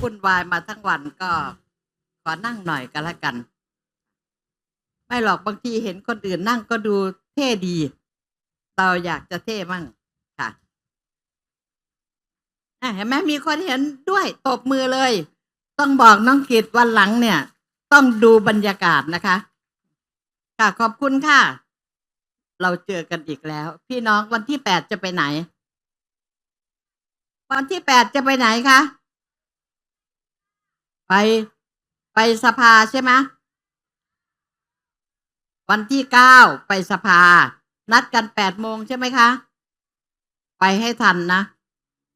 วุ่นวายมาทั้งวันก็ขอนั่งหน่อยก็แล้วกัน ไม่หรอกบางทีเห็นคนอื่นนั่งก็ดูเท่ดี เราอยากจะเท่มั่งค่ะเห็นไหมมีคนเห็นด้วยตบมือเลย ต้องบอกน้องกิตวันหลังเนี่ย ต้องดูบรรยากาศนะคะ ค่ะขอบคุณค่ะ เราเจอกันอีกแล้ว พี่น้องวันที่แปดจะไปไหน วันที่แปดจะไปไหนคะ ไปไปสภาใช่ไหมวันที่เก้าไปสภา นัดกันแปดโมงใช่ไหมคะ ไปให้ทันนะ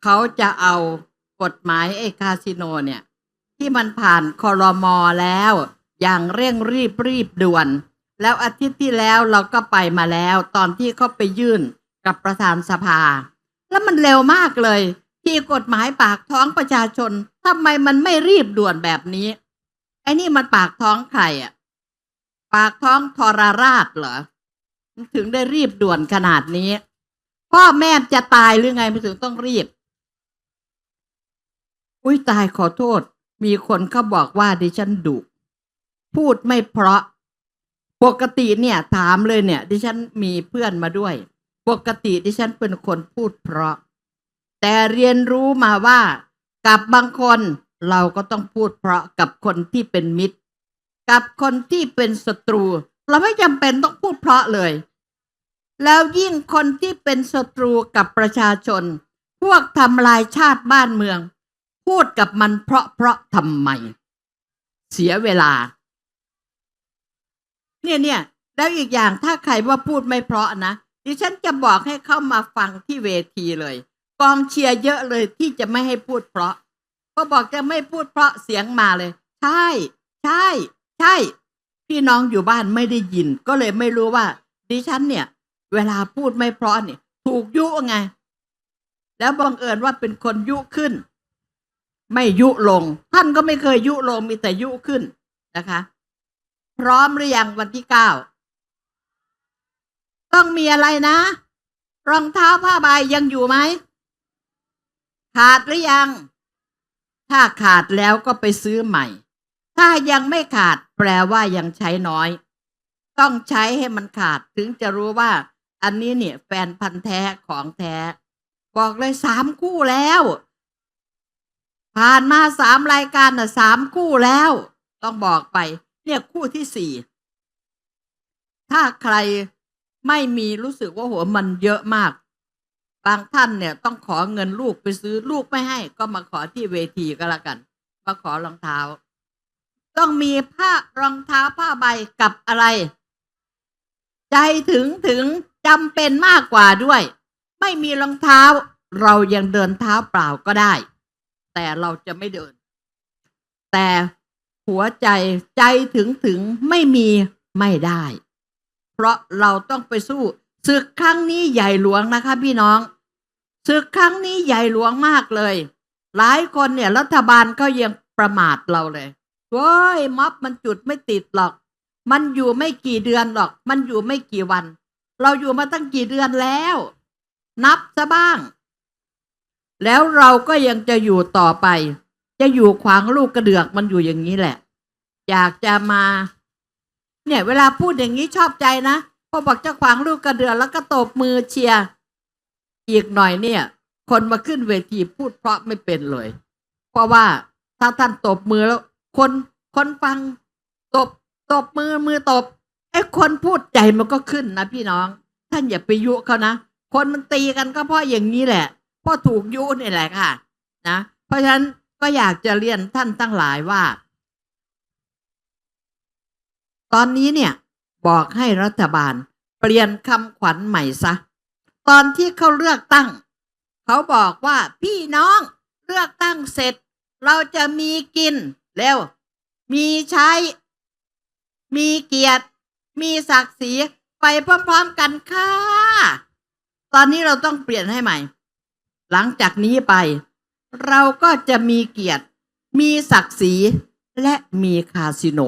เขาจะเอากฎหมายไอ้คาสิโนเนี่ย ที่มันผ่านคอรมอแล้ว อย่างเร่งรีบรีบด่วน แล้วอาทิตย์ที่แล้วเราก็ไปมาแล้ว ตอนที่เขาไปยื่นกับประธานสภา แล้วมันเร็วมากเลย ที่กฎหมายปากท้องประชาชนทำไมมันไม่รีบด่วนแบบนี้ ไอ้นี่มันปากท้องใครอะ ปากท้องทรราชเหรอมันถึงได้รีบด่วนขนาดนี้ พ่อแม่จะตายหรือไงมันถึงต้องรีบ อุ้ยตายขอโทษ มีคนเขาบอกว่าดิฉันดุพูดไม่เพราะ ปกติเนี่ย ถามเลยเนี่ย ดิฉันมีเพื่อนมาด้วย ปกติดิฉันเป็นคนพูดเพราะ แต่เรียนรู้มาว่า กับบางคนเราก็ต้องพูดเพราะกับคนที่เป็นมิตร กับคนที่เป็นศัตรู เราไม่จำเป็นต้องพูดเพราะเลย แล้วยิ่งคนที่เป็นศัตรูกับประชาชน พวกทำลายชาติบ้านเมือง พูดกับมันเพราะเพราะทำไม เสียเวลา เนี่ยเนี่ยแล้วอีกอย่างถ้าใครว่าพูดไม่เพราะนะดิฉันจะบอกให้เข้ามาฟังที่เวทีเลย กองเชียร์เยอะเลยที่จะไม่ให้พูดเพราะพอบอกจะไม่พูดเพราะเสียงมาเลย ใช่ ใช่ ใช่ พี่น้องอยู่บ้านไม่ได้ยิน ก็เลยไม่รู้ว่า ดิฉันเนี่ย เวลาพูดไม่เพราะเนี่ย ถูกยุไง แล้วบังเอิญว่าเป็นคนยุขึ้น ไม่ยุลง ท่านก็ไม่เคยยุลงมีแต่ยุขึ้นนะคะ พร้อมหรือยังวันที่เก้าต้องมีอะไรนะ รองเท้าผ้าใบยังอยู่ไหม ขาดหรือยัง ถ้าขาดแล้วก็ไปซื้อใหม่ ถ้ายังไม่ขาดแปลว่ายังใช้น้อย ต้องใช้ให้มันขาดถึงจะรู้ว่า อันนี้เนี่ย แฟนพันธ์แท้ของแท้ บอกเลยสามคู่แล้ว ผ่านมาสามรายการน่ะสามคู่แล้ว ต้องบอกไป เนี่ยคู่ที่สี่ถ้าใครไม่มีรู้สึกว่าโหมันเยอะมาก บางท่านเนี่ยต้องขอเงินลูกไปซื้อลูกไม่ให้ ก็มาขอที่เวทีก็แล้วกัน มาขอรองเท้า ต้องมีผ้ารองเท้าผ้าใบกับอะไร ใจถึงถึงจำเป็นมากกว่าด้วย ไม่มีรองเท้า เรายังเดินเท้าเปล่าก็ได้ แต่เราจะไม่เดิน แต่หัวใจใจถึงถึงไม่มีไม่ได้ เพราะเราต้องไปสู้ ศึกครั้งนี้ใหญ่หลวงนะคะพี่น้องศึกครั้งนี้ใหญ่หลวงมากเลย หลายคนเนี่ยรัฐบาลก็ยังประมาทเราเลยเว้ยม็อบมันจุดไม่ติดหรอก มันอยู่ไม่กี่เดือนหรอก มันอยู่ไม่กี่วัน เราอยู่มาตั้งกี่เดือนแล้ว นับซะบ้าง แล้วเราก็ยังจะอยู่ต่อไป จะอยู่ขวางลูกกระเดือกมันอยู่อย่างนี้แหละ อยากจะมา เนี่ย เวลาพูดอย่างนี้ชอบใจนะ พอบอกจะขวางลูกกระเดือกแล้วก็ตบมือเชียร์อีกหน่อยเนี่ย คนมาขึ้นเวทีพูดเพราะไม่เป็นเลย เพราะว่าถ้าท่านตบมือแล้ว คนคนฟังตบตบมือมือตบไอ้คนพูดใจมันก็ขึ้นนะพี่น้อง ท่านอย่าไปยุเขานะคนมันตีกันก็เพราะอย่างนี้แหละเพราะถูกยุนี่แหละค่ะ นะเพราะฉะนั้นก็อยากจะเรียนท่านตั้งหลายว่า ตอนนี้เนี่ย บอกให้รัฐบาล เปลี่ยนคำขวัญใหม่ซะ ตอนที่เขาเลือกตั้ง เขาบอกว่าพี่น้องเลือกตั้งเสร็จ เราจะมีกินเร็วมีใช้ มีเกียรติ มีศักดิ์ศรีไปพร้อมๆกันค่ะ ตอนนี้เราต้องเปลี่ยนให้ใหม่ หลังจากนี้ไป เราก็จะมีเกียรติ มีศักดิ์ศรีและมีคาสิโน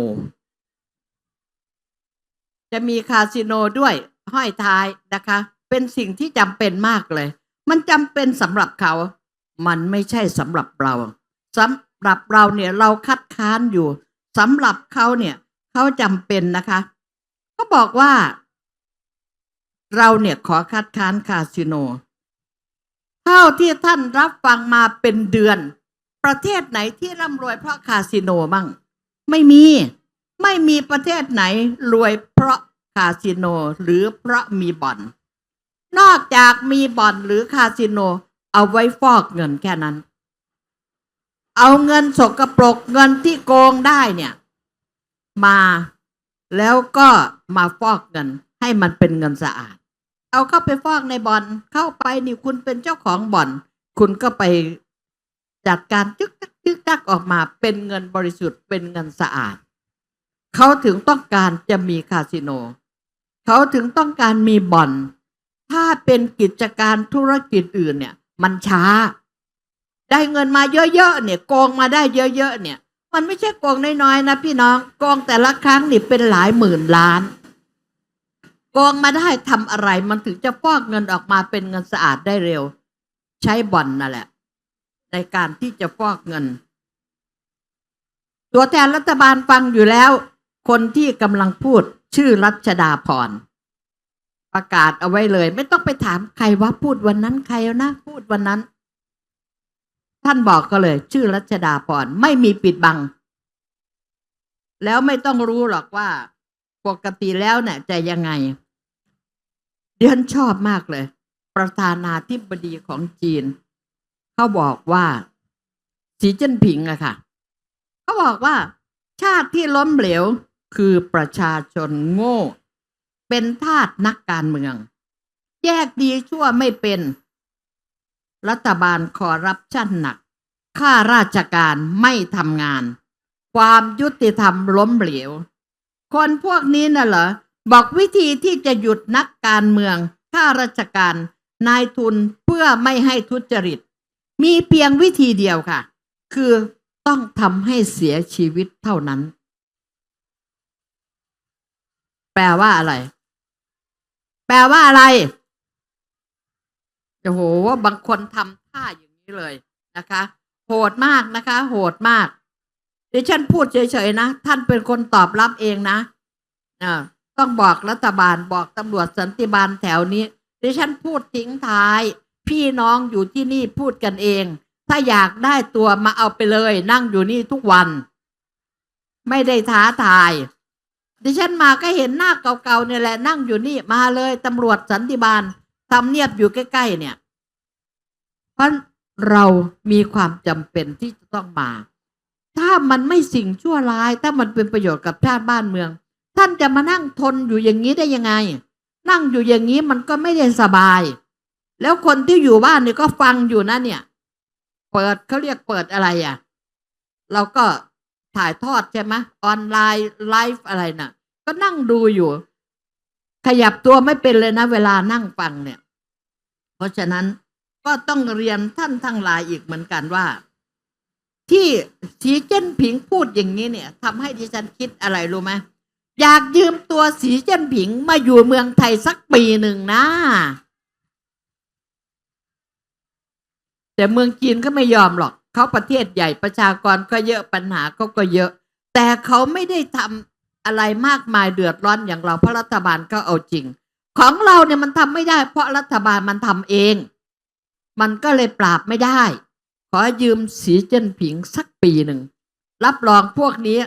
จะมีคาสิโนด้วยห้อยท้ายนะคะ เป็นสิ่งที่จำเป็นมากเลย มันจำเป็นสำหรับเขา มันไม่ใช่สำหรับเราสำหรับเราเนี่ยเราคัดค้านอยู่สำหรับเขาเนี่ยเขาจำเป็นนะคะเขาบอกว่า เราเนี่ยขอคัดค้านคาสิโน เท่าที่ท่านรับฟังมาเป็นเดือน ประเทศไหนที่ร่ำรวยเพราะคาสิโนมั่งไม่มี ไม่มีประเทศไหนรวยเพราะคาสิโนหรือเพราะมีบ่อน นอกจากมีบ่อนหรือคาสิโนเอาไว้ฟอกเงินแค่นั้น เอาเงินสกรปรกเงินที่โกงได้เนี่ย มาแล้วก็มาฟอกเงินให้มันเป็นเงินสะอาด เอาเข้าไปฟอกในบ่อนเข้าไปนี่คุณเป็นเจ้าของบ่อน คุณก็ไปจัดการจึกจักจึกจักออกมาเป็นเงินบริสุทธิ์เป็นเงินสะอาด เขาถึงต้องการจะมีคาสิโน เขาถึงต้องการมีบ่อน ถ้าเป็นกิจการธุรกิจอื่นเนี่ย มันช้า ได้เงินมาเยอะๆเนี่ยโกงมาได้เยอะๆเนี่ย มันไม่ใช่โกงน้อยๆนะพี่น้องโกงแต่ละครั้งนี่เป็นหลายหมื่นล้านโกงมาได้ทำอะไรมันถึงจะฟอกเงินออกมาเป็นเงินสะอาดได้เร็ว ใช้บ่อนนั่นแหละ ในการที่จะฟอกเงิน ตัวแทนรัฐบาลฟังอยู่แล้ว คนที่กำลังพูดชื่อรัชดาพรประกาศเอาไว้เลย ไม่ต้องไปถามใครว่าพูดวันนั้นใครนะ พูดวันนั้น ท่านบอกก็เลย ชื่อรัชดาพรไม่มีปิดบัง แล้วไม่ต้องรู้หรอกว่า ปกติแล้วเนี่ยจะยังไงเดือนชอบมากเลย ประธานาธิบดีของจีน เขาบอกว่าสีจิ้นผิงอะค่ะ เขาบอกว่า ชาติที่ล้มเหลว คือประชาชนโง่ เป็นทาสนักการเมือง แยกดีชั่วไม่เป็น รัฐบาลคอรัปชันหนักข้าราชการไม่ทำงาน ความยุติธรรมล้มเหลว คนพวกนี้น่ะเหรอ บอกวิธีที่จะหยุดนักการเมืองข้าราชการนายทุนเพื่อไม่ให้ทุจริต มีเพียงวิธีเดียวค่ะ คือต้องทำให้เสียชีวิตเท่านั้น แปลว่าอะไร แปลว่าอะไรโอ้โหบางคนทำท่าอย่างนี้เลยนะคะ โหดมากนะคะ โหดมากดิฉันพูดเฉยๆนะ ท่านเป็นคนตอบรับเองนะอ่าต้องบอกรัฐบาลบอกตำรวจสันติบาลแถวนี้ดิฉันพูดทิ้งท้าย พี่น้องอยู่ที่นี่พูดกันเอง ถ้าอยากได้ตัวมาเอาไปเลย นั่งอยู่นี่ทุกวัน ไม่ได้ท้าทาย ดิฉันมาก็เห็นหน้าเก่าๆเนี่ยแหละนั่งอยู่นี่มาเลยตำรวจสันติบาลทำเนียบอยู่ใกล้ๆเนี่ย เพราะเรามีความจำเป็นที่จะต้องมา ถ้ามันไม่สิ่งชั่วร้าย ถ้ามันเป็นประโยชน์กับชาติบ้านเมือง ท่านจะมานั่งทนอยู่อย่างนี้ได้ยังไง นั่งอยู่อย่างนี้มันก็ไม่ได้สบาย แล้วคนที่อยู่บ้านเนี่ยก็ฟังอยู่นะเนี่ย เปิดเขาเรียกเปิดอะไรอะ เราก็ ถ่ายทอดใช่ไหมออนไลน์ไลฟ์อะไรน่ะ ก็นั่งดูอยู่ ขยับตัวไม่เป็นเลยนะ เวลานั่งฟังเนี่ย เพราะฉะนั้นก็ต้องเรียนท่านทั้งหลายอีกเหมือนกันว่า ที่สีเจ้นผิงพูดอย่างนี้เนี่ยทำให้ดิฉันคิดอะไรรู้ไหมอยากยืมตัวสีเจ้นผิงมาอยู่เมืองไทยสักปีหนึ่งนะ แต่เมืองจีนก็ไม่ยอมหรอก เขาประเทศใหญ่ประชากรก็เยอะปัญหาเขาก็เยอะ แต่เขาไม่ได้ทำอะไรมากมายเดือดร้อนอย่างเราเพราะรัฐบาลก็เอาจริง ของเราเนี่ยมันทำไม่ได้ เพราะรัฐบาลมันทำเอง มันก็เลยปราบไม่ได้ ขอยืมสีเจิ้นผิงสักปีหนึ่ง รับรองพวกนี้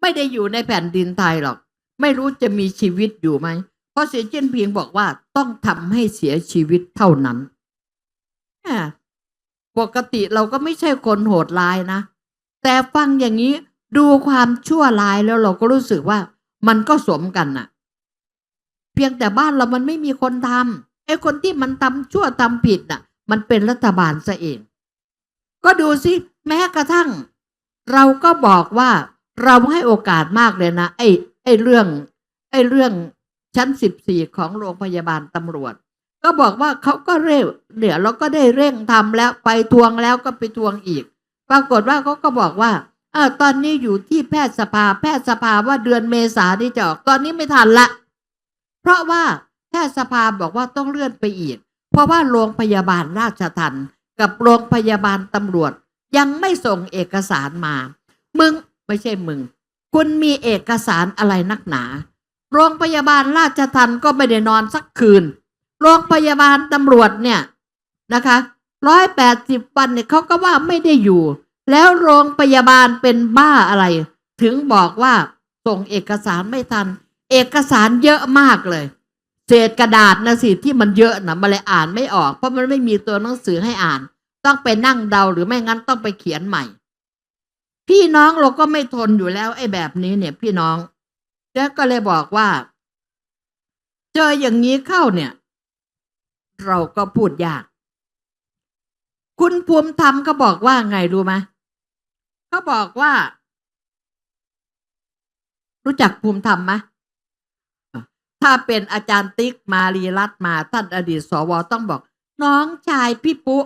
ไม่ได้อยู่ในแผ่นดินไทยหรอก ไม่รู้จะมีชีวิตอยู่ไหมเพราะสีเจิ้นผิงบอกว่าต้องทำให้เสียชีวิตเท่านั้น ปกติเราก็ไม่ใช่คนโหดร้ายนะ แต่ฟังอย่างนี้ดูความชั่วร้ายแล้วเราก็รู้สึกว่ามันก็สมกันน่ะ เพียงแต่บ้านเรามันไม่มีคนทำไอ้คนที่มันทำชั่วทำผิดน่ะ มันเป็นรัฐบาลซะเอง ก็ดูสิแม้กระทั่ง เราก็บอกว่าเราให้โอกาสมากเลยนะไอ้ไอ้เรื่อง ไอ้เรื่องชั้นสิบสี่ของโรงพยาบาลตำรวจ ก็บอกว่าเขาก็เร่งเดี๋ยวเราก็ได้เร่งทำแล้วไปทวงแล้วก็ไปทวงอีก ปรากฏว่าเขาก็บอกว่าเออตอนนี้อยู่ที่แพทยสภา แพทยสภาว่าเดือนเมษาที่จะออกตอนนี้ไม่ทันละ เพราะว่าแพทยสภาบอกว่าต้องเลื่อนไปอีก เพราะว่าโรงพยาบาลราชทันกับโรงพยาบาลตำรวจ ยังไม่ส่งเอกสารมา มึงไม่ใช่มึง คุณมีเอกสารอะไรนักหนา โรงพยาบาลราชทันก็ไม่ได้นอนสักคืน โรงพยาบาลตำรวจเนี่ยนะคะร้อยแปดสิบวันเนี่ยเขาก็ว่าไม่ได้อยู่ แล้วโรงพยาบาลเป็นบ้าอะไร ถึงบอกว่าส่งเอกสารไม่ทัน เอกสารเยอะมากเลย เศษกระดาษนะสิที่มันเยอะนะมันเลยอ่านไม่ออก เพราะมันไม่มีตัวหนังสือให้อ่าน ต้องไปนั่งเดาหรือไม่งั้นต้องไปเขียนใหม่ พี่น้องเราก็ไม่ทนอยู่แล้วไอ้แบบนี้เนี่ย พี่น้องเจ๊ก็เลยบอกว่า เจออย่างนี้เข้าเนี่ย เราก็พูดยาก คุณภูมิธรรมก็บอกว่าไงรู้ไหมเขาบอกว่า รู้จักภูมิธรรมไหมถ้าเป็นอาจารย์ติ๊กมารีรัตมาท่านอดีตสวต้องบอก น้องชายพี่ปุ๊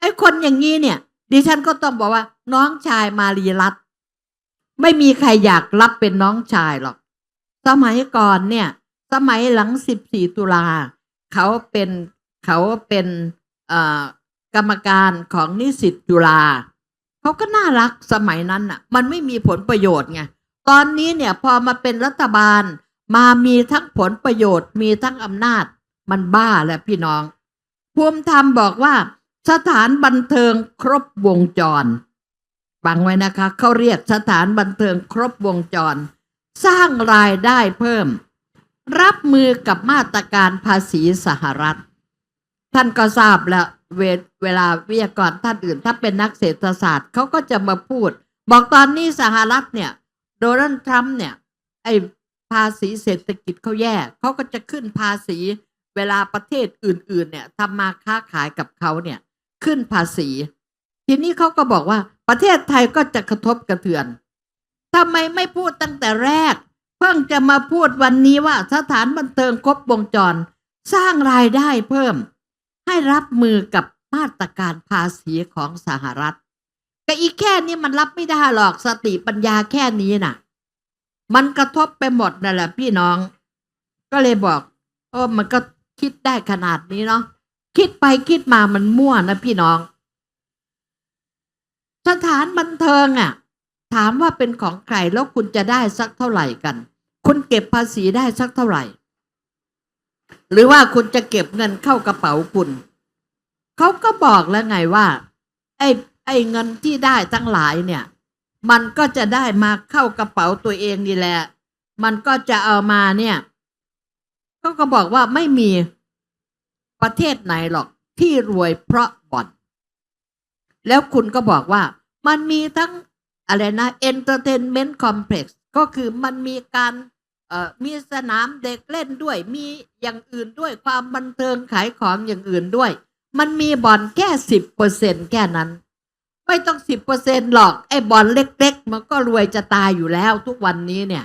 ไอ้คนอย่างนี้เนี่ย ดิฉันก็ต้องบอกว่า น้องชายมารีรัตไม่มีใครอยากรับเป็นน้องชายหรอก สมัยก่อนเนี่ย สมัยหลังสิบสี่ตุลา เขาเป็นเขาเป็นกรรมการของนิสิตจุฬาเขาก็น่ารักสมัยนั้นอะ มันไม่มีผลประโยชน์ไงตอนนี้เนี่ยพอมาเป็นรัฐบาลมามีทั้งผลประโยชน์ มีทั้งอำนาจ มันบ้าแหละพี่น้อง ภูมิธรรมบอกว่า สถานบันเทิงครบวงจรฟังไว้นะคะเขาเรียกสถานบันเทิงครบวงจร สร้างรายได้เพิ่ม รับมือกับมาตรการภาษีสหรัฐ ท่านก็ทราบแล้วเวเวลาวิทยากรท่านอื่น ถ้าเป็นนักเศรษฐศาสตร์เขาก็จะมาพูด บอกตอนนี้สหรัฐเนี่ย โดนัลด์ทรัมป์เนี่ย ไอภาษีเศรษฐกิจเขาแย่เขาก็จะขึ้นภาษีเวลาประเทศอื่น ๆ เนี่ยทำมาค้าขายกับเขาเนี่ย ขึ้นภาษี ทีนี้เขาก็บอกว่าประเทศไทยก็จะกระทบกระเทือนทำไมไม่พูดตั้งแต่แรก พิ่งจะมาพูดวันนี้ว่าสถานบันเทิงครบวงจร สร้างรายได้เพิ่ม ให้รับมือกับมาตรการภาษีของสหรัฐแต่อีกแค่นี้มันรับไม่ได้หรอกสติปัญญาแค่นี้น่ะ มันกระทบไปหมดนั่นแหละพี่น้อง ก็เลยบอกโอ้มันก็คิดได้ขนาดนี้เนาะคิดไปคิดมามันมั่วนะพี่น้อง สถานบันเทิงอะ ถามว่าเป็นของใครแล้วคุณจะได้สักเท่าไหร่กัน คุณเก็บภาษีได้สักเท่าไหร่ หรือว่าคุณจะเก็บเงินเข้ากระเป๋าคุณ เขาก็บอกแล้วไงว่า ไอ้ไอ้เงินที่ได้ทั้งหลายเนี่ย มันก็จะได้มาเข้ากระเป๋าตัวเองนี่แหละ มันก็จะเอามาเนี่ยเขาก็บอกว่าไม่มีประเทศไหนหรอกที่รวยเพราะบ่อน แล้วคุณก็บอกว่า มันมีทั้งอะไรนะ entertainment complex ก็คือมันมีการ มีสนามเด็กเล่นด้วย มีอย่างอื่นด้วยความบันเทิงขายของอย่างอื่นด้วย มันมีบ่อนแค่สิบเปอร์เซ็นแค่นั้น ไม่ต้องสิบเปอร์เซ็นหรอก ไอ้บ่อนเล็ก ๆ มันก็รวยจะตายอยู่แล้วทุกวันนี้เนี่ย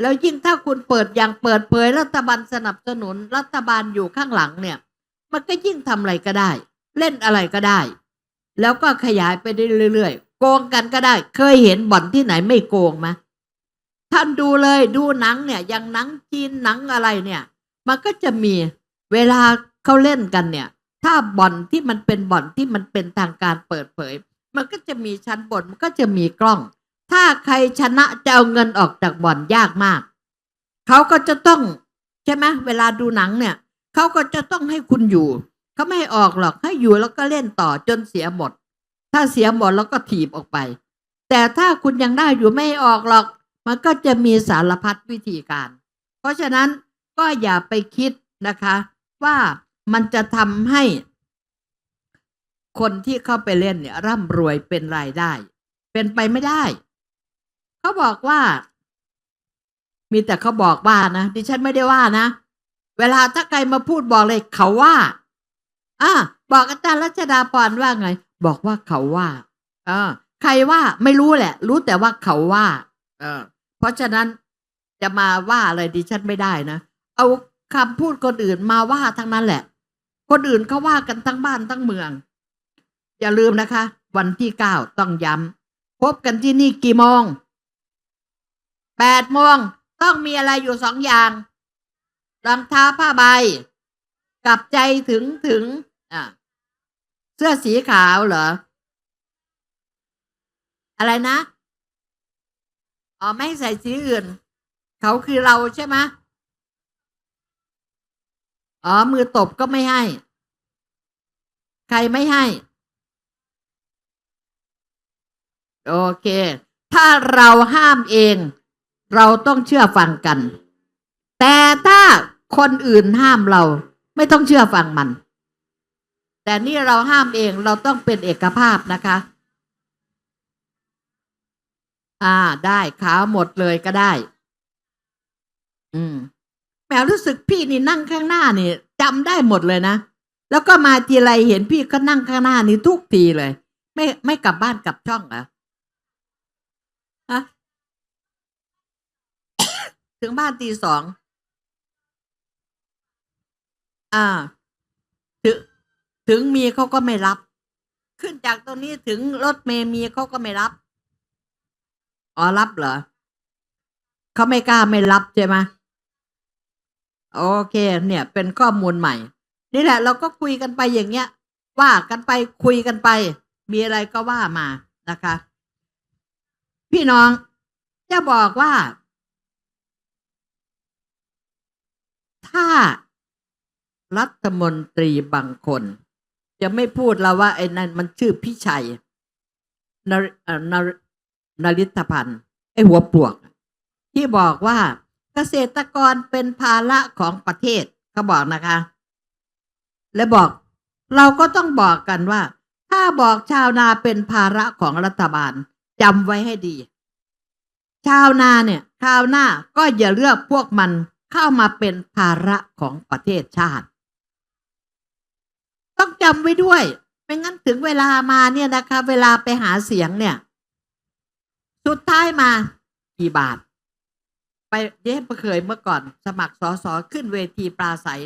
แล้วยิ่งถ้าคุณเปิดอย่างเปิดเผยรัฐบาลสนับสนุนรัฐบาลอยู่ข้างหลังเนี่ย มันก็ยิ่งทำอะไรก็ได้ เล่นอะไรก็ได้ แล้วก็ขยายไปได้เรื่อยๆโกงกันก็ได้ เคยเห็นบ่อนที่ไหนไม่โกงไหม ท่านดูเลยดูหนังเนี่ยอย่างหนังจีนหนังอะไรเนี่ย มันก็จะมีเวลาเขาเล่นกันเนี่ย ถ้าบ่อนที่มันเป็นบ่อนที่มันเป็นทางการเปิดเผย มันก็จะมีชั้นบนมันก็จะมีกล้อง ถ้าใครชนะจะเอาเงินออกจากบ่อนยากมากเขาก็จะต้องใช่ไหมเวลาดูหนังเนี่ยเขาก็จะต้องให้คุณอยู่เขาไม่ให้ออกหรอกให้อยู่แล้วก็เล่นต่อจนเสียหมด ถ้าเสียหมดแล้วก็ถีบออกไป แต่ถ้าคุณยังได้อยู่ไม่ออกหรอก มันก็จะมีสารพัดวิธีการ เพราะฉะนั้นก็อย่าไปคิดนะคะ ว่ามันจะทำให้ คนที่เข้าไปเล่นเนี่ยร่ำรวยเป็นรายได้ เป็นไปไม่ได้ เขาบอกว่า มีแต่เขาบอกว่านะดิฉันไม่ได้ว่านะ เวลาถ้าใครมาพูดบอกเลยเขาว่าอ่าบอกอาจารย์รัชดาพรว่าไง บอกว่าเขาว่าเออใครว่าไม่รู้แหละ รู้แต่ว่าเขาว่า เออ เพราะฉะนั้นจะมาว่าอะไรดิฉันไม่ได้นะ เอาคำพูดคนอื่นมาว่าทั้งนั้นแหละ คนอื่นเขาว่ากันทั้งบ้านทั้งเมือง อย่าลืมนะคะ วันที่เก้าต้องย้ำพบกันที่นี่กี่โมงแปดโมงต้องมีอะไรอยู่สองอย่างรองเท้าผ้าใบ กับใจถึงถึงอะเสื้อสีขาวเหรอ อะไรนะ อ๋อไม่ให้ใส่สีอื่น เขาคือเราใช่ไหมอ๋อมือตบก็ไม่ให้ ใครไม่ให้ โอเค ถ้าเราห้ามเอง เราต้องเชื่อฟังกัน แต่ถ้าคนอื่นห้ามเรา ไม่ต้องเชื่อฟังมัน แต่นี่เราห้ามเองเราต้องเป็นเอกภาพนะคะ อ่า ได้ขาวหมดเลยก็ได้ อืมแหมรู้สึกพี่นี่นั่งข้างหน้านี่จำได้หมดเลยนะแล้วก็มาทีไรเห็นพี่ก็นั่งข้างหน้านี่ทุกทีเลย ไม่ไม่กลับบ้านกลับช่องเหรอฮะถึงบ้านตีสองอ่า ถึงถึงมีเขาก็ไม่รับ ขึ้นจากตรงนี้ถึงรถเมย์มีเขาก็ไม่รับ อ๋อรับเหรอเขาไม่กล้าไม่รับใช่ไหมโอเค เนี่ย เป็นข้อมูลใหม่ นี่แหละ เราก็คุยกันไปอย่างเงี้ย ว่ากันไปคุยกันไป มีอะไรก็ว่ามานะคะ พี่น้องจะบอกว่า ถ้ารัฐมนตรีบางคน จะไม่พูดแล้วว่าไอ้นั่นมันชื่อพี่ชัยนรเอ่อนร นริธพันธ์ไอ้หัวปลวก ที่บอกว่าเกษตรกรเป็นภาระของประเทศเขาบอกนะคะ และบอกเราก็ต้องบอกกันว่า ถ้าบอกชาวนาเป็นภาระของรัฐบาลจำไว้ให้ดี ชาวนาเนี่ยคราวหน้าก็อย่าเลือกพวกมันเข้ามาเป็นภาระของประเทศชาติ ต้องจำไว้ด้วย ไม่งั้นถึงเวลามาเนี่ยนะคะ เวลาไปหาเสียงเนี่ย สุดท้ายมากี่บาท ไปเย้เคยเมื่อก่อน สมัครสอสอขึ้นเวทีปราศัย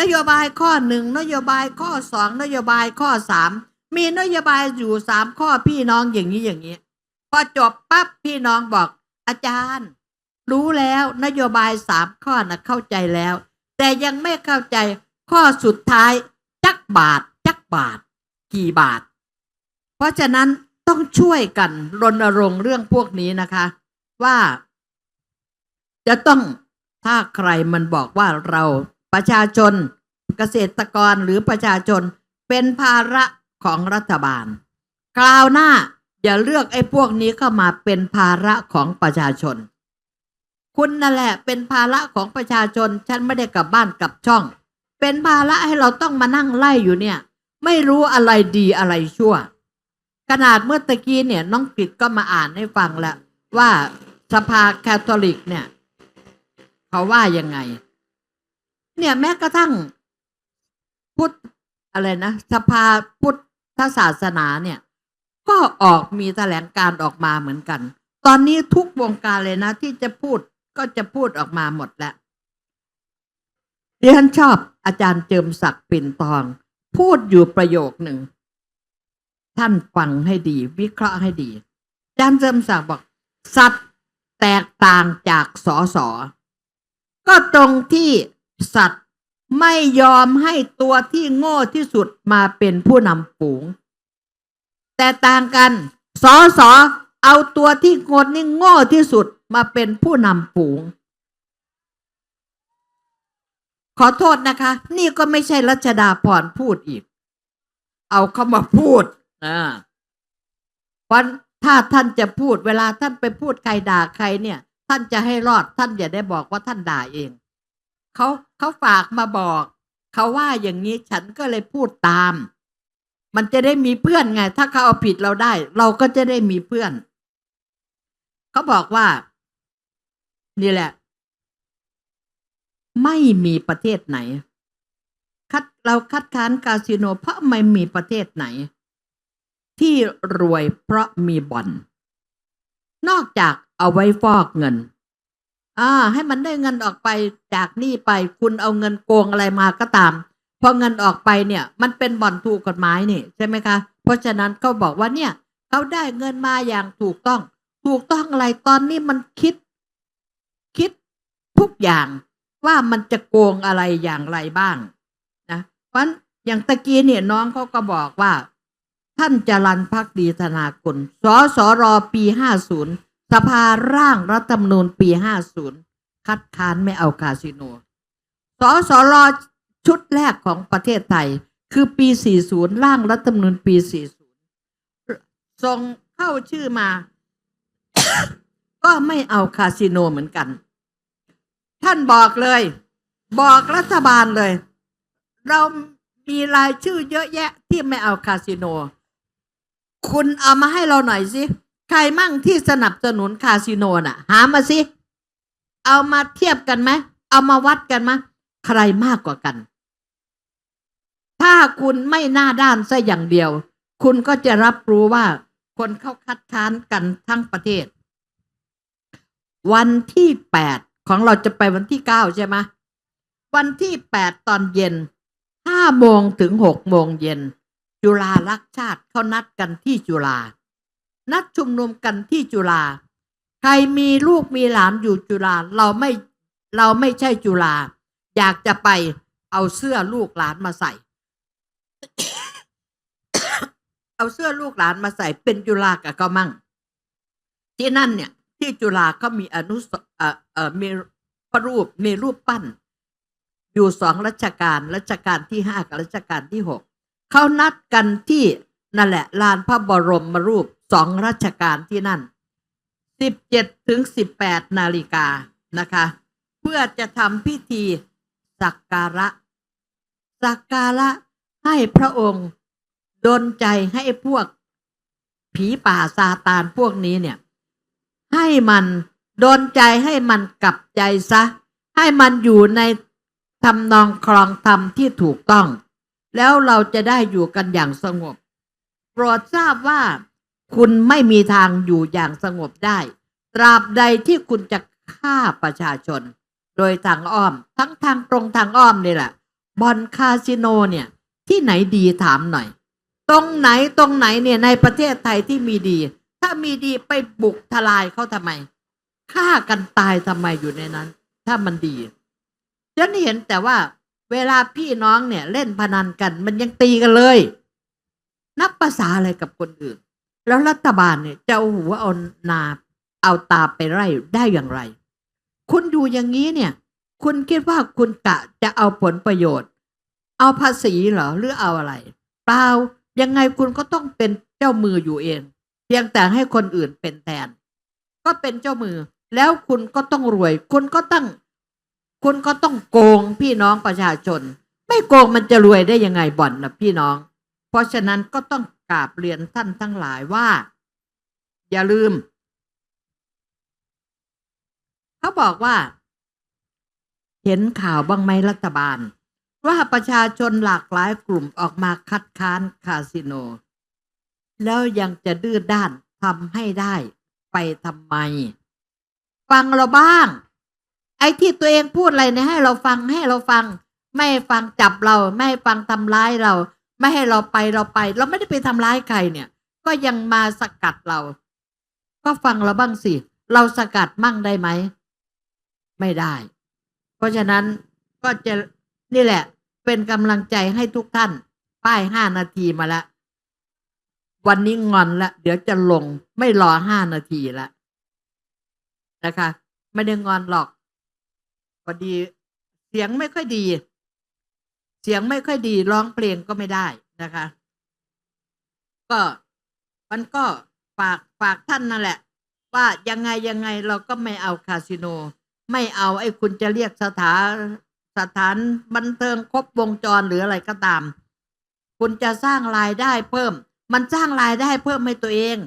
นโยบายข้อหนึ่งนโยบายข้อสองนโยบายข้อสามมีนโยบายอยู่สามข้อพี่น้องอย่างนี้อย่างนี้ พอจบปั๊บพี่น้องบอกอาจารย์ รู้แล้วนโยบายสามข้อนะเข้าใจแล้ว แต่ยังไม่เข้าใจข้อสุดท้าย จักบาท จักบาท กี่บาท เพราะฉะนั้น ต้องช่วยกันรณรงค์เรื่องพวกนี้นะคะ ว่า จะต้องถ้าใครมันบอกว่าเราประชาชนเกษตรกรหรือประชาชนเป็นภาระของรัฐบาลคราวหน้าอย่าเลือกไอ้พวกนี้เข้ามาเป็นภาระของประชาชน คุณนั่นแหละเป็นภาระของประชาชน ฉันไม่ได้กลับบ้านกลับช่อง เป็นภาระให้เราต้องมานั่งไล่อยู่เนี่ย ไม่รู้อะไรดีอะไรชั่ว ขนาดเมื่อตะกี้เนี่ยน้องกิตก็มาอ่านให้ฟังแล้ว ว่าสภาแคทอลิกเนี่ยเขาว่ายังไง เนี่ยแม้กระทั่งพุทธอะไรนะสภาพุทธศาสนาเนี่ย ก็ออกมีแถลงการออกมาเหมือนกัน ตอนนี้ทุกวงการเลยนะ ที่จะพูดก็จะพูดออกมาหมดแล้วดิฉันชอบอาจารย์เจิมศักดิ์ปิ่นทอง พูดอยู่ประโยคหนึ่ง ท่านฟังให้ดี วิเคราะห์ให้ดีอาจารย์เจิมศักดิ์บอก สัตว์แตกต่างจากสอสอก็ตรงที่สัตว์ไม่ยอมให้ตัวที่โง่ที่สุดมาเป็นผู้นำฝูง แต่ต่างกันสอสอเอาตัวที่โงดนี่โง่ที่สุดมาเป็นผู้นำฝูง ขอโทษนะคะ นี่ก็ไม่ใช่รัชดาพรพูดอีก เอาเข้ามาพูด อ่าวันถ้าท่านจะพูดเวลาท่านไปพูดใครด่าใครเนี่ย ท่านจะให้รอดท่านอย่าได้บอกว่าท่านด่าเองเขาเขาฝากมาบอกเขาว่าอย่างนี้ฉันก็เลยพูดตาม มันจะได้มีเพื่อนไง ถ้าเขาเอาผิดเราได้ เราก็จะได้มีเพื่อนเขาบอกว่า นี่แหละ ไม่มีประเทศไหนคัดเราคัดค้านคาสิโน เพราะไม่มีประเทศไหน ที่รวยเพราะมีบ่อน นอกจากเอาไว้ฟอกเงิน อ่า ให้มันได้เงินออกไปจากนี่ไปคุณเอาเงินโกงอะไรมาก็ตาม พอเงินออกไปเนี่ย มันเป็นบ่อนถูกกฎหมายนี่ใช่ไหมคะ เพราะฉะนั้นเขาบอกว่าเนี่ยเขาได้เงินมาอย่างถูกต้อง ถูกต้องอะไรตอนนี้มันคิด คิดทุกอย่างว่ามันจะโกงอะไรอย่างไรบ้างนะเพราะฉะนั้นอย่างตะกี้เนี่ยน้องเขาก็บอกว่า ท่านจรันพักดีธนากุลสสรปีห้าศูนย์สภาร่างรัฐธรรมนูญปีห้าศูนย์คัดค้านไม่เอาคาสิโนสสรชุดแรกของประเทศไทย คือปี 40 ร่างรัฐธรรมนูญปี 40 ส่งเข้าชื่อมา ก็ไม่เอาคาสิโนเหมือนกัน ท่านบอกเลย บอกรัฐบาลเลย เรามีรายชื่อเยอะแยะที่ไม่เอาคาสิโน คุณเอามาให้เราหน่อยสิ ใครมั่งที่สนับสนุนคาสิโนน่ะ หามาสิ เอามาเทียบกันไหม เอามาวัดกันไหมใครมากกว่ากัน ถ้าคุณไม่หน้าด้านซะอย่างเดียว คุณก็จะรับรู้ว่า คนเข้าคัดค้านกันทั้งประเทศ วันที่แปดของเราจะไปวันที่เก้าใช่ไหมวันที่แปดตอนเย็นห้าโมงถึงหกโมงเย็น จุฬาลักชาติเขานัดกันที่จุฬานัดชุมนุมกันที่จุฬาใครมีลูกมีหลานอยู่จุฬาเราไม่เราไม่ใช่จุฬาอยากจะไปเอาเสื้อลูกหลานมาใส่ เอาเสื้อลูกหลานมาใส่เป็นจุฬากับก็มั่ง ที่นั่นเนี่ย ที่จุฬาก็มีอนุสเอ่อเอ่อมีพระรูปมีรูปปั้น อยู่สองรัชกาลรัชกาลที่ห้ากับรัชกาลที่หก เขานัดกันที่นั่นแหละลานพระบรมรูปสองรัชกาลที่นั่นสิบเจ็ดถึงสิบแปดนาฬิกานะคะ เพื่อจะทำพิธีสักการะ สักการะให้พระองค์ดลใจให้พวกผีป่าซาตานพวกนี้เนี่ย ให้มันดนใจให้มันกลับใจซะ ให้มันอยู่ในทำนองครองธรรมที่ถูกต้อง แล้วเราจะได้อยู่กันอย่างสงบ โปรดทราบว่าคุณไม่มีทางอยู่อย่างสงบได้ ตราบใดที่คุณจะฆ่าประชาชน โดยทางอ้อม ทั้งทางตรงทางอ้อมนี่แหละบอลคาสิโนเนี่ย ที่ไหนดีถามหน่อย ตรงไหนตรงไหนเนี่ยในประเทศไทยที่มีดี ถ้ามีดีไปบุกทลายเขาทำไมฆ่ากันตายทำไมอยู่ในนั้น ถ้ามันดีฉันเห็นแต่ว่า เวลาพี่น้องเนี่ยเล่นพนันกัน มันยังตีกันเลย นับภาษาอะไรกับคนอื่น แล้วรัฐบาลเนี่ยจะเอาหัวเอานาเอาตาไปไล่ได้อย่างไร คุณอยู่อย่างนี้เนี่ย คุณคิดว่าคุณกะจะเอาผลประโยชน์ เอาภาษีเหรอหรือเอาอะไร เปล่ายังไงคุณก็ต้องเป็นเจ้ามืออยู่เอง เพียงแต่ให้คนอื่นเป็นแทน ก็เป็นเจ้ามือ แล้วคุณก็ต้องรวย คุณก็ต้อง คุณก็ต้องโกงพี่น้องประชาชน ไม่โกงมันจะรวยได้ยังไงบ่อนนะพี่น้อง เพราะฉะนั้นก็ต้องกราบเรียนท่านทั้งหลายว่า อย่าลืม เขาบอกว่า เห็นข่าวบ้างไหมรัฐบาล ว่าประชาชนหลากหลายกลุ่มออกมาคัดค้านคาสิโน แล้วยังจะดื้อด้านทำให้ได้ไปทำไม ฟังเราบ้าง ไอ้ที่ตัวเองพูดอะไรเนี่ยให้เราฟังให้เราฟัง ไม่ให้ฟังจับเรา ไม่ให้ฟังทำร้ายเรา ไม่ให้เราไปเราไป เราไม่ได้ไปทำร้ายใครเนี่ย ก็ยังมาสกัดเรา ก็ฟังเราบ้างสิ เราสกัดมั่งได้ไหม ไม่ได้ เพราะฉะนั้นก็จะนี่แหละ เป็นกำลังใจให้ทุกท่าน ป้ายห้านาทีมาแล้ววันนี้งอนละเดี๋ยวจะลงไม่รอห้านาทีละนะคะ ไม่ได้งอนหรอก พอดี เสียงไม่ค่อยดี เสียงไม่ค่อยดีร้องเพลงก็ไม่ได้นะคะ ก็มันก็ฝากฝากท่านนั่นแหละ ว่ายังไงยังไงเราก็ไม่เอาคาสิโน ไม่เอาไอ้คุณจะเรียกสถานสถานบันเทิงครบวงจรหรืออะไรก็ตาม คุณจะสร้างรายได้เพิ่ม มันสร้างรายได้เพิ่มให้ตัวเอง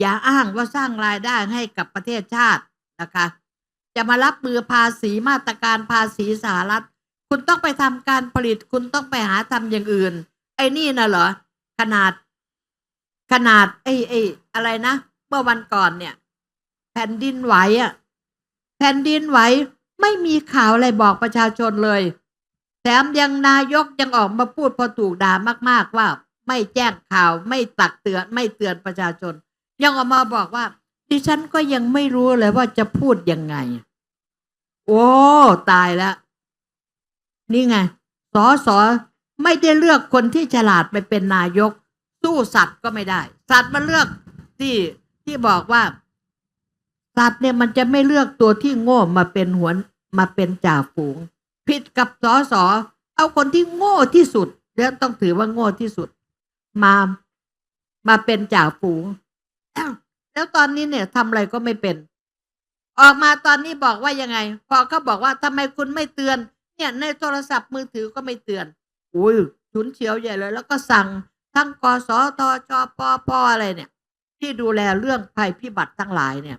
อย่าอ้างว่าสร้างรายได้ให้กับประเทศชาตินะคะ จะมารับมือภาษีมาตรการภาษีสหรัฐ คุณต้องไปทำการผลิต คุณต้องไปหาทำอย่างอื่น ไอ้นี่นะเหรอ ขนาด ขนาดไอ้ไอ้อะไรนะเมื่อวันก่อนเนี่ย แผ่นดินไหวอะแผ่นดินไหวไม่มีข่าวอะไรบอกประชาชนเลย แถมยังนายกยังออกมาพูดพอถูกด่ามาก ๆว่า ไม่แจ้งข่าวไม่ตักเตือนไม่เตือนประชาชน ยังออกมาบอกว่า ดิฉันก็ยังไม่รู้เลยว่าจะพูดยังไง โอ้ ตายแล้ว นี่ไง สอสอไม่ได้เลือกคนที่ฉลาดไปเป็นนายก สู้สัตว์ก็ไม่ได้ สัตว์มันเลือกที่ที่บอกว่า สัตว์เนี่ยมันจะไม่เลือกตัวที่โง่มาเป็นหัวมาเป็นจ่าฝูง ผิดกับสอสอเอาคนที่โง่ที่สุดแล้วต้องถือว่าโง่ที่สุด มามาเป็นจ่าฝูง แล้วตอนนี้เนี่ยทำอะไรก็ไม่เป็น ออกมาตอนนี้บอกว่ายังไง พอเขาบอกว่าทำไมคุณไม่เตือน เนี่ย ในโทรศัพท์มือถือก็ไม่เตือน อุ้ยฉุนเฉียวใหญ่เลย แล้วก็สั่งทั้งกสทชปปอะไรเนี่ย ที่ดูแลเรื่องภัยพิบัติทั้งหลายเนี่ย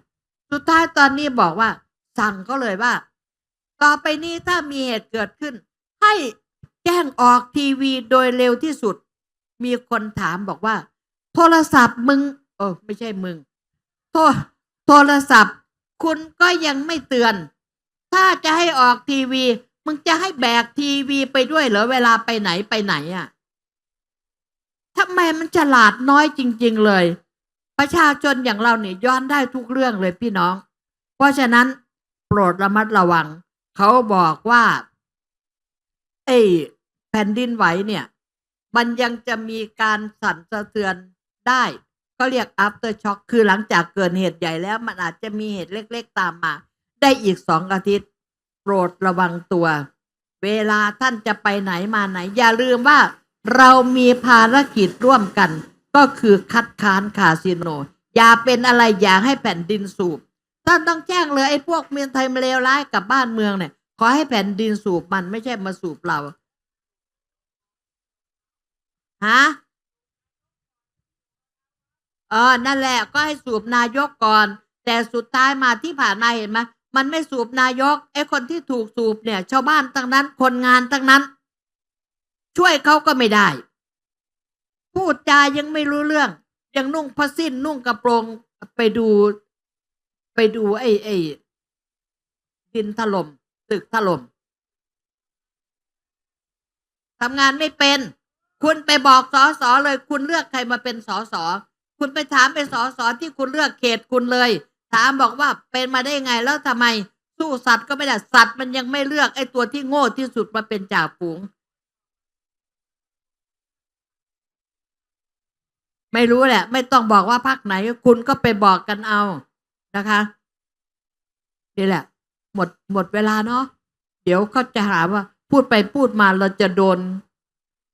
สุดท้ายตอนนี้บอกว่า สั่งก็เลยว่า ต่อไปนี้ถ้ามีเหตุเกิดขึ้น ให้แจ้งออกทีวีโดยเร็วที่สุด มีคนถามบอกว่า โทรศัพท์มึง เออไม่ใช่มึง โทรโทรศัพท์ คุณก็ยังไม่เตือน ถ้าจะให้ออกทีวี มึงจะให้แบกทีวีไปด้วยเหรอเวลาไปไหนไปไหนอะ่ะทำไมมันฉลาดน้อยจริง ๆเลย ประชาชนอย่างเราเนี่ยย้อนได้ทุกเรื่องเลยพี่น้อง เพราะฉะนั้นโปรดระมัดระวัง เขาบอกว่าไอ้แผ่นดินไหวเนี่ย มันยังจะมีการสั่นสะเทือนได้ ก็เรียก after shock คือหลังจากเกิดเหตุใหญ่แล้ว มันอาจจะมีเหตุเล็ก ๆ ตามมา ได้อีกสองอาทิตย์ โปรดระวังตัว เวลาท่านจะไปไหนมาไหน อย่าลืมว่า เรามีภารกิจร่วมกัน ก็คือคัดค้านคาสิโน อย่าเป็นอะไรอย่าให้แผ่นดินสูบท่านต้องแจ้งเลยไอ้พวกเมืองไทยมาเลวร้ายกับบ้านเมืองเนี่ย ขอให้แผ่นดินสูบมันไม่ใช่มาสูบเราฮะ ออนั่นแหละก็ให้สูบนายกก่อน แต่สุดท้ายมาที่ผ่านมาเห็นไหมมันไม่สูบนายกไอ้คนที่ถูกสูบเนี่ย ชาวบ้านทั้งนั้น คนงานทั้งนั้น ช่วยเขาก็ไม่ได้ พูดจายังไม่รู้เรื่อง ยังนุ่งผ้าสิ้นนุ่งกระโปรงไปดูไปดูไอ้ไอ้ดินถล่มตึกถล่มทำงานไม่เป็น คุณไปบอกสอสอเลย คุณเลือกใครมาเป็นสอสอ คุณไปถามไปสอสอที่คุณเลือกเขตคุณเลย ถามบอกว่าเป็นมาได้ไงแล้วทำไม สู้สัตว์ก็ไม่ได้สัตว์มันยังไม่เลือกไอ้ตัวที่โง่ที่สุดมาเป็นจ่าฝูง ไม่รู้แหละ ไม่ต้องบอกว่าพักไหนคุณก็ไปบอกกันเอานะคะนี่แหละ หมดหมดเวลาเนาะเดี๋ยวเขาจะหาว่า พูดไปพูดมาเราจะโดน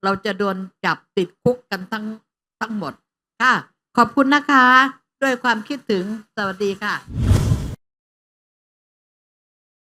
เราจะโดนจับติดคุกกันทั้งทั้งหมดค่ะ ขอบคุณนะคะ ด้วยความคิดถึงสวัสดีค่ะ